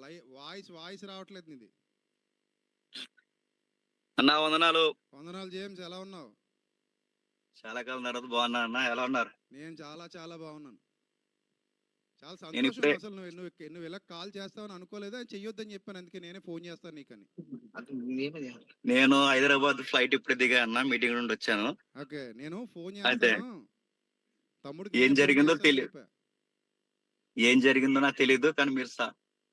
లై voice voice రావట్లేదు నీది. అన్నా వందనాలు. వందనాలు జేమ్స్ ఎలా ఉన్నావు? చాలా కాలం తర్వాత బాగున్నా అన్న ఎలా ఉన్నారు? నేను చాలా చాలా బాగున్నాను. చాలా సంతోషం అసలు నువ్వు నువ్వు నువ్వు ఇలా కాల్ చేస్తావని అనుకోలేదు? అని చెయ్యొద్దని చెప్పాను అందుకే నేనే ఫోన్ చేస్తాను నీకని. నేను హైదరాబాద్ ఫ్లైట్ ఇప్పుడు దిగా అన్న మీటింగ్ నుండి వచ్చాను. ఓకే నేను ఫోన్ చేస్తాను. తమ్ముడికి ఏం జరిగిందో చేస్తానని తెలి- చెప్పా. ఏం జరిగిందో నాకు తెలియదు కానీ మీరు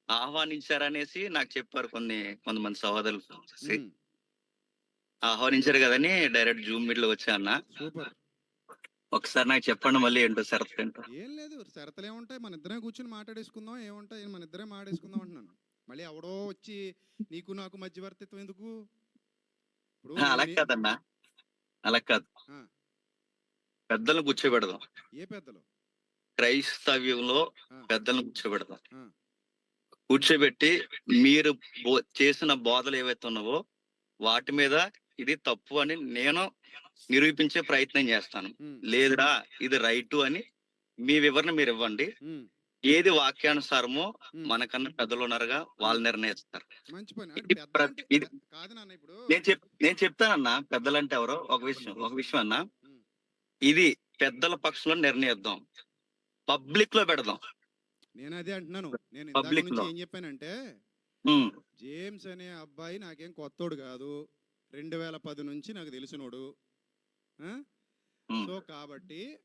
ఆహ్వానించారనేసి నాకు చెప్పారు కొన్ని కొంతమంది సహోదరులు చేసి. ఆహ్వానించారు కదని డైరెక్ట్ జూమ్ మీట్లో వచ్చా అన్న. సూపర్. ఒకసారి నాకు చెప్పండి మళ్ళీ ఏంటో షరత్ ఏంటో. ఏం లేదు షరతులు ఏముంటాయి? మన ఇద్దరే కూర్చొని మాట్లాడేసుకుందాం ఏముంటాయి? మన ఇద్దరే మాట్లాడేసుకుందాం అంటున్నాను. మళ్ళీ ఎవడో వచ్చి నీకు నాకు మధ్యవర్తిత్వం ఎందుకు? ఇప్పుడు అలా కాదన్నా. అలా కాదు. ఆ. పెద్దలను కూర్చోబెడదాం. ఏ పెద్దలు? క్రైస్తవ్యంలో ఆ, పెద్దలను కూర్చోబెడదాం. ఆ. కూర్చోబెట్టి మీరు చేసిన బోధలు ఏవైతే ఉన్నావో వాటి మీద ఇది తప్పు అని నేను నిరూపించే ప్రయత్నం చేస్తాను. లేదురా ఇది రైటు అని మీ వివరణ మీరు ఇవ్వండి. ఏది వాక్యానుసారమో. మనకన్నా పెద్దలు ఉన్నారుగా వాళ్ళు నిర్ణయిస్తారు. నేను చెప్ నేను చెప్తానన్నా పెద్దలంటే ఎవరో ఒక విషయం ఒక విషయం అన్నా. ఇది పెద్దల పక్షంలో నిర్ణయిద్దాం. పబ్లిక్లో పెడదాం. నేను అదే అంటున్నాను. నేను ఇందాక నుంచి. ఏం చెప్పానంటే జేమ్స్ అనే అబ్బాయి నాకేం కొత్తోడు కాదు. రెండు వేల పది నుంచి నాకు తెలిసినోడు. సో కాబట్టి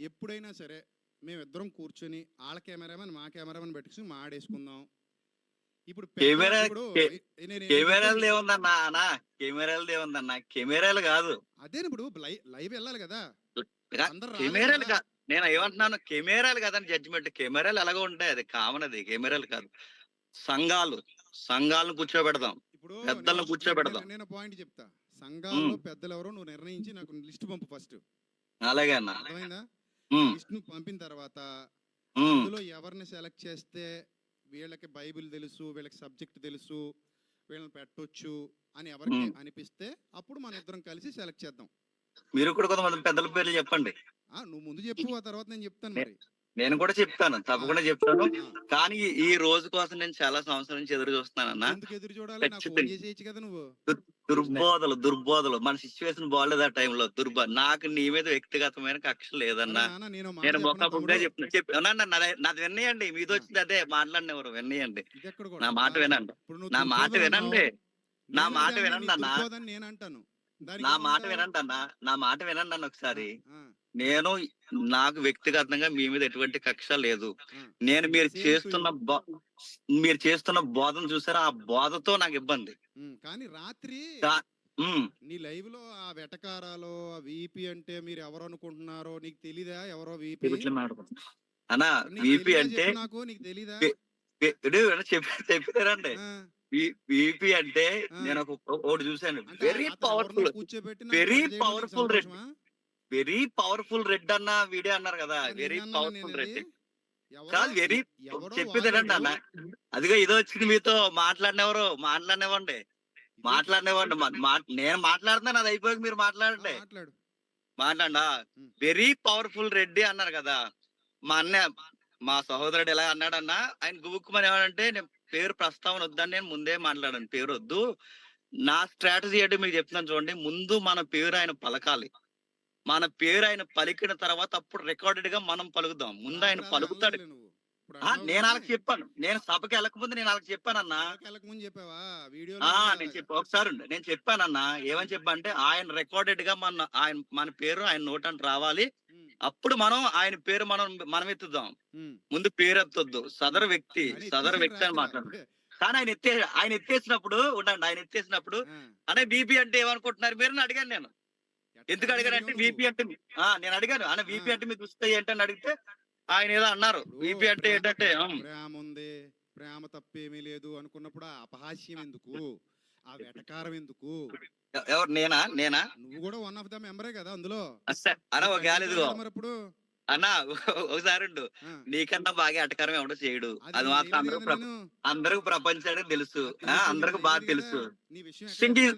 ఎప్పుడైనా సరే మేమిద్దరం కూర్చొని వాళ్ళ కెమెరామెన్ మా కెమెరామెన్ పెట్టుకుని మాడేసుకుందాం. ఇప్పుడు కెమెరాలు చెప్పేది- ఏముందన్నా అన్నా. కెమెరాలు ఏముందన్నా కెమెరాలు కాదు. అదే ఇప్పుడు లైవ్ వెళ్ళాలి కదా. కెమెరాలు కదా. నేను ఏమంటున్నాను కెమెరాలు కాదని జడ్జిమెంట్. కెమెరాలు ఎలాగో ఉంటాయి. అది కామన్ అది కెమెరాలు కాదు. సంఘాలు. సంఘాలను కూర్చోబెడదాం. ఇప్పుడు పెద్దలను కూర్చోబెడదాం. నేను- పాయింట్ చెప్తా. సంఘాల్లో పెద్దలు ఎవరో నువ్వు నిర్ణయించి నాకు లిస్ట్ పంపు ఫస్ట్. అలాగే అన్న. అర్థమైందా? లిస్ట్ను పంపిన తర్వాత. అందులో ఎవరిని సెలెక్ట్ చేస్తే వీళ్ళకి బైబిల్ తెలుసు వీళ్ళకి సబ్జెక్ట్ తెలుసు వీళ్ళని పెట్టొచ్చు అని ఎవరికి. అనిపిస్తే అప్పుడు మన ఇద్దరం కలిసి సెలెక్ట్ చేద్దాం. మీరు కూడా కొంతమంది పెద్దల పేర్లు చెప్పండి. నువ్వు ముందు చెప్పు ఆ తర్వాత నేను చెప్తాను మరి. నేను కూడా చెప్తాను తప్పకుండా చెప్తాను. కానీ ఈ- రోజు కోసం నేను చాలా సంవత్సరం నుంచి ఎదురు చూస్తున్నానన్నా. ఎదురు చూడాలి? కదా నువ్వు. దుర్బోధలు దుర్బోధలు. మన సిచ్యువేషన్ బాగాలేదు ఆ టైంలో దుర్బ నాకు నీ మీద వ్యక్తిగతమైన కక్ష లేదన్నా. నేను ఒక మాట నేను చెప్పనా మొక్క ముగ్గా తమ్ముడు? చెప్తున్నా చెప్పి అన్నా, నా- నాది విన్నయండి మీది వచ్చింది అదే మాట్లాడినెవరు? విన్నయండి ఎక్కడ నా? మాట వినండి. నా మాట వినండి. నా మాట వినండి అన్న. నా మాట? వినండి అన్న. నా మాట వినండి అన్న ఒకసారి. నేను నాకు వ్యక్తిగతంగా మీ మీద ఎటువంటి కక్ష లేదు. నేను మీరు చేస్తున్న బో- మీరు చేస్తున్న బోధన చూసారా? ఆ బోధతో నాకు ఇబ్బంది. కానీ రాత్రి నీ లైవ్లో ఆ వెటకారాలో ఆ వీపీ అంటే మీరు ఎవరు అనుకుంటున్నారో నీకు తెలీదా? ఎవరో వీపీ? అన్న వీపీ అంటే నాకు? నీకు తెలీదా? చెప్పారండి వీపీ అంటే. నేను ఒక ఒకటి అంటే వెరీ పవర్ఫుల్ ఎవరినో కూర్చోబెట్టి వెరీ పవర్ఫుల్ రెడ్ అన్న వీడియో అన్నారు కదా. Very powerful red. కాదు వెరీ చెప్పేదేనండి అన్న అదిగో ఇదో వచ్చింది మీతో. మాట్లాడినెవరు? మాట్లాడినవ్వండి. మాట్లాడినవ్వండి. నేను మాట్లాడుతున్నాను అది అయిపోయాక మీరు మాట్లాడండి. మాట్లాడు. వెరీ పవర్ఫుల్ రెడ్డి అన్నారు కదా. మా అన్న మా సహోదరుడు ఎలా అన్నాడన్నా? ఆయన గుబుక్కుమని ఏమంటే నేను పేరు ప్రస్తావన వద్దని నేను ముందే మాట్లాడాను. పేరు వద్దు. నా స్ట్రాటజీ అంటే మీకు చెప్తున్నాను చూడండి. ముందు మన పేరు ఆయన పలకాలి. మన పేరు ఆయన పలికిన తర్వాత అప్పుడు రికార్డెడ్గా మనం పలుకుదాం. ముందు ఆయన పలుకుతాడు. నేను వాళ్ళకి చెప్పాను. నేను సభకి వెళ్ళకముందు నేను వాళ్ళకి చెప్పానన్నా. నేను చెప్పి ఒకసారి ఉండు. నేను చెప్పానన్నా. ఏమని చెప్పా అంటే ఆయన రికార్డెడ్గా మన ఆయన మన పేరు ఆయన నోటంట రావాలి. అప్పుడు మనం ఆయన పేరు మనం మనం ఎత్తుదాం. ముందు పేరు ఎత్తొద్దు. సదరు వ్యక్తి సదరు వ్యక్తి అని మాట్లాడు. కానీ ఆయన ఎత్తే ఆయన ఎత్తేసినప్పుడు ఉండండి ఆయన ఎత్తేసినప్పుడు అనే బీపీ అంటే ఏమనుకుంటున్నారు మీరు అడిగాను నేను. ఎందుకు అడిగానంటే వీపీ అంటే ఆ నేను అడిగాను. ఆయన వీపీ అంటే మీకు వస్తాయి ఏంటని అడిగితే ఆయన ఏదో అన్నారు. వీపీ అంటే ఏంటంటే ప్రేమ ఉంది. ప్రేమ తప్పేమీ లేదు అనుకున్నప్పుడు అపహాస్యం ఎందుకు? ఆ వెటకారం ఎందుకు? ఎవరు నేనా? నేనా? నువ్వు కూడా వన్ ఆఫ్ ద మెంబరే కదా అందులో. అన్న ఒక మరి ఇప్పుడు అన్న ఒకసారి ఉండు. నీకన్నా బాగా ఎటకారం ఎవడో చేయడు. అది మాత్రం అందరూ. అందరికి ప్రపంచానికి తెలుసు. అందరికి బాగా తెలుసు.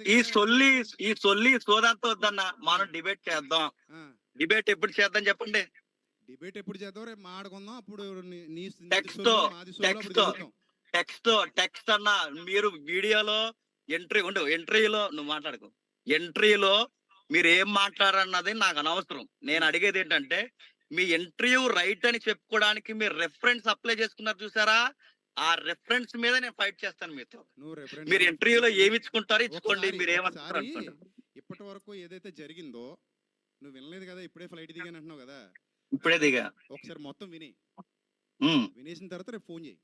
ఈ-. సొల్లి ఈ సొల్లి సోదంతా వద్దన్న. మనం డిబేట్ చేద్దాం. డిబేట్ ఎప్పుడు చేద్దాం చెప్పండి? డిబేట్ ఎప్పుడు చేద్దాం? రేపు మాడుకుందాం అప్పుడు text. చెబుతాం. టెక్స్ట్ టెక్స్ట్ అన్న మీరు వీడియోలో ఎంట్రీ ఉండు. ఎంట్రీలో నువ్వు మాట్లాడుకో. ఎంట్రీలో మీరు ఏం మాట్లాడన్నది నాకు అనవసరం. నేను అడిగేది ఏంటంటే మీ ఇంటర్వ్యూ రైట్ అని చెప్పుకోవడానికి మీరు రెఫరెన్స్ అప్లై చేసుకున్నారు చూసారా? ఆ రెఫరెన్స్ మీద నేను ఫైట్ చేస్తాను మీతో. మీరు ఇంటర్వ్యూలో ఏమి ఇచ్చుకుంటారు ఇచ్చుకోండి మీరు ఏమంటారు ఇప్పటి వరకు ఏదైతే జరిగిందో నువ్వు వినలేదు కదా ఇప్పుడే ఫ్లైట్ దిగాను అంటున్నావు కదా. ఇప్పుడే దిగా. ఒకసారి మొత్తం విని. వినేసిన తర్వాత రేపు ఫోన్ చేయి.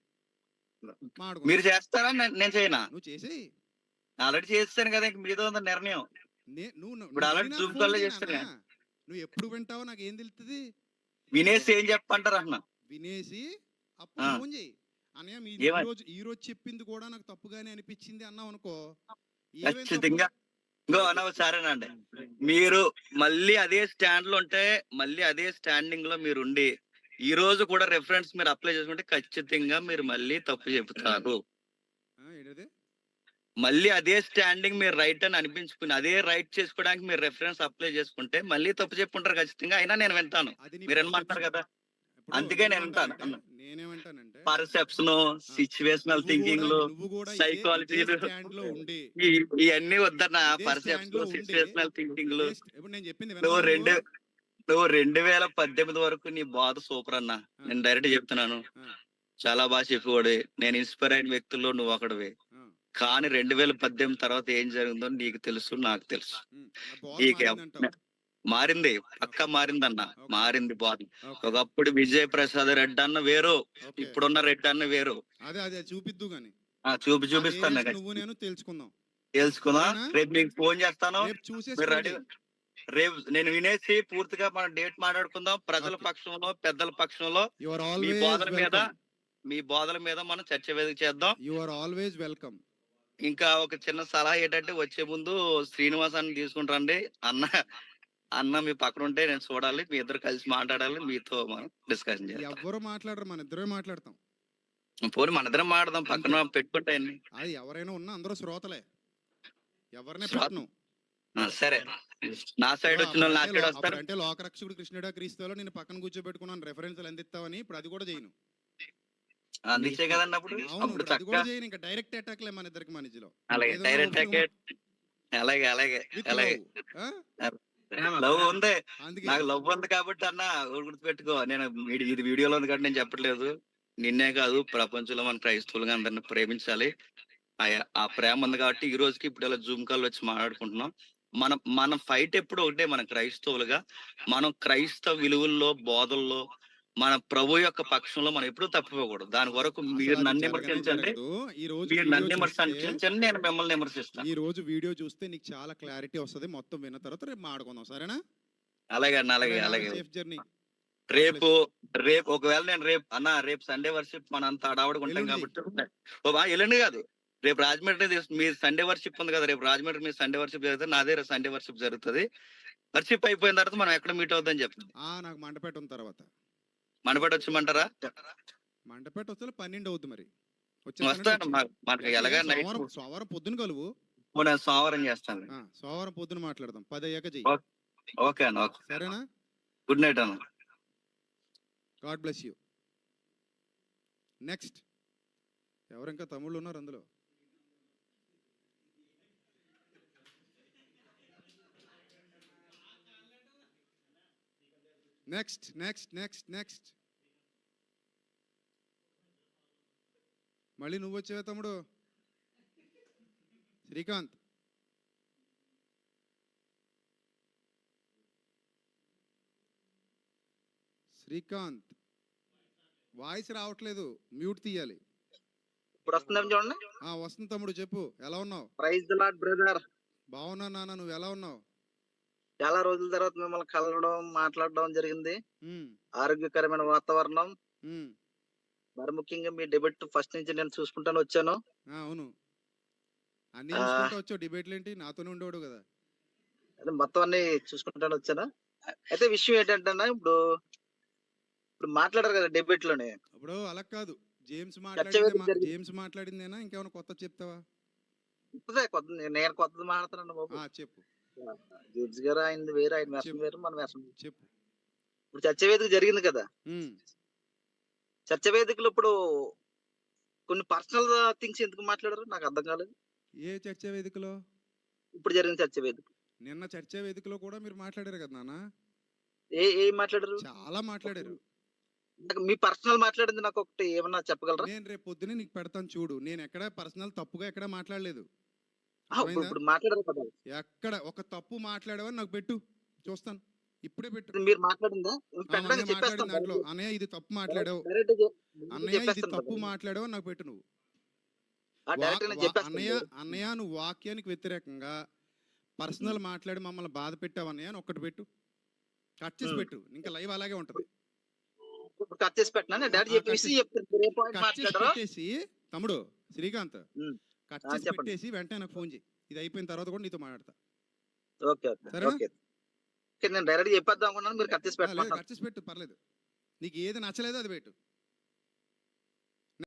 మీరు చేస్తారా? నేను- చేయనా? నువ్వు చేసేయి. ఆల్రెడీ చేస్తాను కదా మీతో ఉంది నిర్ణయం. నువ్వు లో చేయి చేస్తాను. నువ్వు ఎప్పుడు వింటావో నాకు ఏం తెలుస్తుంది వినేసి ఏం చెప్పంటారు అన్న వినేసి అప్పుడు ఆ. ఫోన్ చేయి అన్నయ్య మీ ఈ? రోజు ఈ రోజు చెప్పింది కూడా నాకు తప్పుగానే అనిపించింది అన్నావు అనుకో? ఖచ్చితంగా ఇంకో అన్న సరేనండి మీరు మళ్ళీ అదే స్టాండ్లో ఉంటే మళ్ళీ అదే స్టాండింగ్లో మీరు ఉండి ఈ రోజు కూడా రెఫరెన్స్ మీరు అప్లై చేసుకుంటే ఖచ్చితంగా మీరు మళ్ళీ తప్పు చెబుతారు మళ్ళీ అదే స్టాండింగ్ మీరు రైట్ అని అనిపించుకుని అదే రైట్ చేసుకోవడానికి మీరు రెఫరెన్స్ అప్లై చేసుకుంటే మళ్ళీ తప్పు చెప్పుంటారు ఖచ్చితంగా. అయినా నేను వింటాను. మీరు ఏమంటారు కదా? అందుకే నేను వింటాను. పర్సెప్షన్ సిచ్యువేషనల్ థింకింగ్లో ఈ- ఇవన్నీ వద్దన్న పర్సెప్షన్ సిచ్యువేషనల్ థింకింగ్లో నువ్వు రెండు నువ్వు? రెండు వేల పద్దెనిమిది వరకు నీ బాధ సూపర్ అన్న. నేను డైరెక్ట్ చెప్తున్నాను. చాలా బాగా చెప్పేవాడు. నేను ఇన్స్పైర్ అయిన వ్యక్తుల్లో నువ్వు ఒకడివి. కానీ రెండు వేల పద్దెనిమిది తర్వాత ఏం జరిగిందో నీకు తెలుసు నాకు తెలుసు నీకు. మారింది పక్క మారిందన్న మారింది బాధ ఒకప్పుడు విజయ్ ప్రసాద్ రెడ్డి అన్న వేరు. ఇప్పుడున్న రెడ్డి అన్న వేరు అదే అదే చూపిద్దు గాని చూపి చూపిస్తాను. నువ్వు నేను తెలుసుకుందాం తెలుసుకుందా? రేపు నీకు ఫోన్ చేస్తాను రేపు రెడీ నేను వినేసి పూర్తిగా మనం డేట్ మాట్లాడుకుందాం ప్రజల. పక్షంలో పెద్దల పక్షంలో మీ బోధల మీద. మీ బోధల మీద మనం చర్చ వేదిక చేద్దాం You are always welcome. ఇంకా ఒక చిన్న సలహా ఏంటంటే వచ్చే ముందు శ్రీనివాస్ అని తీసుకుంటారండి అన్న అన్న మీ పక్కన ఉంటే నేను చూడాలి. మీ ఇద్దరు కలిసి మాట్లాడాలి. మీతో మనం డిస్కషన్ చేయాలి ఎవ్వరు మాట్లాడరు. మన ఇద్దరే మాట్లాడతాం. పోనీ మన ఇద్దరం మాట్లాడదాం. పక్కన పెట్టుకుంటే అన్ని. అది ఎవరైనా ఉన్నా అందరూ శ్రోతలే. ఎవరినే పెట్టను. సరే. నా సైడ్ వచ్చిన వాళ్ళు నా సైడ్ అంటే వస్తారు. అంటే లోకరక్షకుడు కృష్ణుడా క్రీస్తులో నేను పక్కన కూర్చోబెట్టుకున్నాను. రెఫరెన్స్లు అందిస్తావని ఇప్పుడు అది కూడా చేయను. అందించే కదండి అప్పుడు చక్కగా ఇంకా డైరెక్ట్ అటాక్ లే మన ఇద్దరికి మధ్యలో అలాగే డైరెక్ట్ టికెట్ అలాగే అలాగే అలాగే? లవ్ ఉంది. నాకు లవ్ ఉంది కాబట్టి అన్న గుర్తుపెట్టుకో. నేను ఇది వీడియోలో ఉంది కాబట్టి నేను చెప్పట్లేదు. నిన్నే కాదు ప్రపంచంలో మన క్రైస్తవులుగా అందరిని ప్రేమించాలి. ఆ- ఆ ప్రేమ ఉంది కాబట్టి ఈ రోజుకి ఇప్పుడు ఇలా జూమ్ కాల్ వచ్చి మాట్లాడుకుంటున్నాం. మనం మన ఫైట్ ఎప్పుడు ఒకటే మన క్రైస్తవులుగా. మనం క్రైస్తవ విలువల్లో బోధల్లో మన ప్రభు యొక్క పక్షంలో మనం ఎప్పుడూ తప్పిపోకూడదు. దాని వరకు మీరు నన్ను విమర్శించండి. జరగదు. ఈ రోజు మీరు నన్ను విమర్శించండి నేను మిమ్మల్ని విమర్శిస్తాను. ఈ రోజు వీడియో చూస్తే నీకు చాలా క్లారిటీ వస్తది. మొత్తం విన్న తర్వాత రేపు మాడుకుందాం సరేనా? అలాగే అన్న అలాగే అలాగే. జర్నీ. రేపు రేపు ఒకవేళ నేను రేపు అన్న రేపు సండే వర్షిప్ మన అంత అడావుడిగా ఉంటాం. కాబట్టి ఓ బా ఎల్లుండి కాదు. రేపు రాజమండ్రి మీ సండే వర్షిప్ ఉంది కదా రేపు రాజమండ్రి మీ సండే వర్షిప్ జరుగుతుంది నాదే రేపు సండే వర్షిప్ జరుగుతుంది. వర్షిప్ అయిపోయిన తర్వాత మనం ఎక్కడ మీట్ అవుద్దని చెప్తాం. నాకు మండపేట ఉన్న తర్వాత. మనబడి వచ్చమంటారా మండపేట వస్తే పన్నెండు అవుద్ది మరి వస్తాను మనకి ఎలాగా సోమవారం పొద్దున కలువు. నేను సోమవారం చేస్తాను సోమవారం పొద్దున మాట్లాడదాం. పది అయ్యాక చెయ్యి. ఓకే. ఓకే అన్న ఓకే. సరేనా? గుడ్ నైట్ అన్న. God bless you. నెక్స్ట్. ఎవరు ఇంకా తమ్ముళ్ళు ఉన్నారు అందులో? నెక్స్ట్ నెక్స్ట్ నెక్స్ట్ నెక్స్ట్ మళ్ళీ నువ్వు వచ్చావే తమ్ముడు. శ్రీకాంత్. శ్రీకాంత్. వాయిస్ రావట్లేదు. మ్యూట్ తీయాలి. ఇప్పుడు చూడండి. ఆ వస్తుంది తమ్ముడు చెప్పు. ఎలా ఉన్నావు? Praise brother. బాగున్నా నాన్న నువ్వు ఎలా ఉన్నావు? చాలా రోజుల తర్వాత మిమ్మల్ని కలవడం మాట్లాడడం జరిగింది. ఆరోగ్యకరమైన వాతావరణం. మరి ముఖ్యంగా మీ డెబిట్ ఫస్ట్ నుంచి నేను చూసుకుంటాను వచ్చాను. అవును. అన్ని వచ్చావు. డిబేట్లు ఏంటి నాతోనే ఉండేవాడు కదా. అదే మొత్తం అన్ని చూసుకుంటాను వచ్చాను. అయితే విషయం ఏంటంటే ఇప్పుడు ఇప్పుడు మాట్లాడారు కదా డెబిట్లోనే ఇప్పుడు అలా కాదు. జేమ్స్ మాట్లాడింది. జేమ్స్ మాట్లాడిందేనా? ఇంకేమైనా కొత్త చెప్తావా? కొత్తదే కొత్త నేను కొత్తది మాట్లాడుతున్నాను బాబు. చెప్పు. జడ్జి గారు ఆయన వేరు ఆయన. వేరు మన వేసం చెప్పు. ఇప్పుడు చర్చ వేదిక జరిగింది కదా? ఉమ్. చర్చ వేదికలో ఇప్పుడు కొన్ని పర్సనల్ థింగ్స్ ఎందుకు మాట్లాడారు నాకు అర్థం కాలేదు. ఏ చర్చా వేదికలో? ఇప్పుడు జరిగిన చర్చ వేదిక. నిన్న చర్చా వేదికలో కూడా మీరు మాట్లాడారు కదా నాన్న? ఏ ఏం మాట్లాడారు? చాలా మాట్లాడారు. మీ పర్సనల్ మాట్లాడింది నాకు ఒకటి ఏమన్నా చెప్పగలరా? నేను రేపు పొద్దునే నీకు పెడతాను చూడు. నేను ఎక్కడ పర్సనల్ తప్పుగా ఎక్కడ మాట్లాడలేదు. ఇప్పుడు అర్థమైందా? ఇప్పుడు మాట్లాడారు కదా ఎక్కడ ఒక తప్పు మాట్లాడావని నాకు పెట్టు. చూస్తాను. ఇప్పుడే పెట్టు. మీరు మాట్లాడిందా? దాంట్లో అన్నయ్య ఇది తప్పు మాట్లాడావు. అన్నయ్య ఇది తప్పు. మాట్లాడావు నాకు పెట్టు నువ్వు. అన్నయ్య అన్నయ్య నువ్వు వాక్యానికి వ్యతిరేకంగా పర్సనల్ మాట్లాడి మమ్మల్ని బాధ పెట్టావు అన్నయ్య అని ఒక్కటి పెట్టు. కట్ చేసి. పెట్టు. ఇంకా లైవ్ అలాగే ఉంటది. కట్ చేసి పెట్టినా? చెప్తాను తమ్ముడు శ్రీకాంత్. కట్ చేసి. పెట్టేసి వెంటనే నాకు ఫోన్ చేయి. ఇది అయిపోయిన తర్వాత కూడా నీతో మాట్లాడతా. ఓకే నేను డైరెక్ట్ చెప్పేద్దాం అనుకున్నాను మీరు కట్ చేసి పెట్టమంటారు కట్ చేసి పెట్టు పర్లేదు. నీకు ఏది నచ్చలేదో అది పెట్టు.